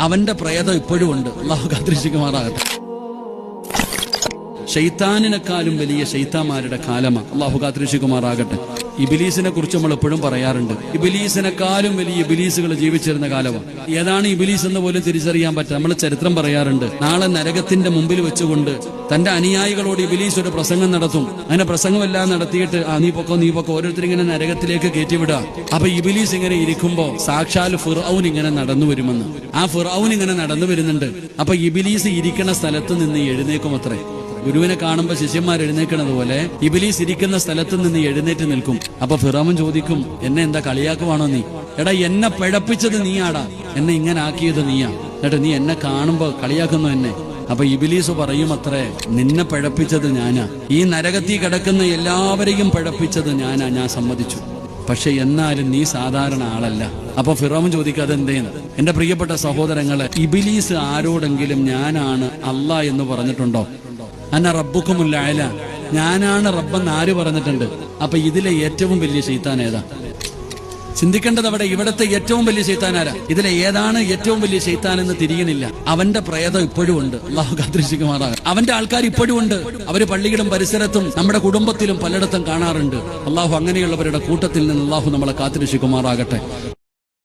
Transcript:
അവന്റെ പ്രേതം ഇപ്പോഴും ഉണ്ട്. അള്ളാഹു കാത്തിരിക്കുമാറാകട്ടെ ഷെയ്ത്താനിനെക്കാളും വലിയ ഷെയ്ത്താമാരുടെ കാലമാണ് അള്ളാഹു കാത്തിരിക്കുമാറാകട്ടെ ഇബിലീസിനെ കുറിച്ച് നമ്മൾ എപ്പോഴും പറയാറുണ്ട്. ഇബിലീസിനെക്കാളും വലിയ ഇബിലീസുകൾ ജീവിച്ചിരുന്ന കാലമാണ് ഏതാണ് ഇബിലീസ് എന്ന് പോലും തിരിച്ചറിയാൻ പറ്റും. നമ്മൾ ചരിത്രം പറയാറുണ്ട്. നാളെ നരകത്തിന്റെ മുമ്പിൽ വെച്ചുകൊണ്ട് തന്റെ അനുയായികളോട് ഇബിലീസ് ഒരു പ്രസംഗം നടത്തും. അങ്ങനെ പ്രസംഗമെല്ലാം നടത്തിയിട്ട് ആ നീ പൊക്കോ നീ പൊക്കോ ഓരോരുത്തർ ഇങ്ങനെ നരകത്തിലേക്ക് കയറ്റിവിടുക അപ്പൊ ഇബിലീസ് ഇങ്ങനെ ഇരിക്കുമ്പോ സാക്ഷാൽ ഫിറൌൻ ഇങ്ങനെ നടന്നു വരുമെന്ന്. ആ ഫിറൌൻ ഇങ്ങനെ നടന്നു വരുന്നുണ്ട്. അപ്പൊ ഇബിലീസ് ഇരിക്കുന്ന സ്ഥലത്ത് നിന്ന് എഴുന്നേക്കും അത്രേ. ഗുരുവിനെ കാണുമ്പോ ശിഷ്യന്മാർ എഴുന്നേക്കണത് പോലെ ഇബിലീസ് ഇരിക്കുന്ന സ്ഥലത്ത് നിന്ന് എഴുന്നേറ്റ് നിൽക്കും. അപ്പൊ ഫിറാമൻ ചോദിക്കും എന്നെ എന്താ കളിയാക്കുവാണോ നീ? എടാ എന്നെ പിഴപ്പിച്ചത് നീയാടാ. എന്നെ ഇങ്ങനെ ആക്കിയത് നീയാ. എന്നിട്ട് നീ എന്നെ കാണുമ്പോ കളിയാക്കുന്നു എന്നെ. അപ്പൊ ഇബിലീസ് പറയും അത്രേ നിന്നെ പഴപ്പിച്ചത് ഞാനാ. ഈ നരകത്തിൽ കിടക്കുന്ന എല്ലാവരെയും പഴപ്പിച്ചത് ഞാനാ. ഞാൻ സമ്മതിച്ചു. പക്ഷെ എന്നാലും നീ സാധാരണ ആളല്ല. അപ്പൊ ഫിറോമൻ ചോദിക്കാതെ എന്തേന്ന് എന്റെ പ്രിയപ്പെട്ട സഹോദരങ്ങളെ ഇബിലീസ് ആരോടെങ്കിലും ഞാനാണ് അല്ല എന്ന് പറഞ്ഞിട്ടുണ്ടോ? അന്ന റബ്ബുക്കുമുല്ല അയല ഞാനാണ് റബ്ബെന്ന് ആര് പറഞ്ഞിട്ടുണ്ട്? അപ്പൊ ഇതിലെ ഏറ്റവും വലിയ ശൈത്താൻ ഏതാ? ചിന്തിക്കേണ്ടത് അവിടെ ഇവിടത്തെ ഏറ്റവും വലിയ ശൈത്താനാരാ ഇതിലെ ഏതാണ് ഏറ്റവും വലിയ ശൈത്താൻ എന്ന് തിരിയുന്നില്ല. അവന്റെ പ്രേതം ഇപ്പോഴും ഉണ്ട്. അള്ളാഹു അവന്റെ ആൾക്കാർ ഇപ്പോഴും ഉണ്ട്. അവർ പള്ളികളും പരിസരത്തും നമ്മുടെ കുടുംബത്തിലും പലയിടത്തും കാണാറുണ്ട്. അള്ളാഹു അങ്ങനെയുള്ളവരുടെ കൂട്ടത്തിൽ നിന്ന് അള്ളാഹു നമ്മളെ കാത്തിരക്ഷിക്കുമാറാകട്ടെ.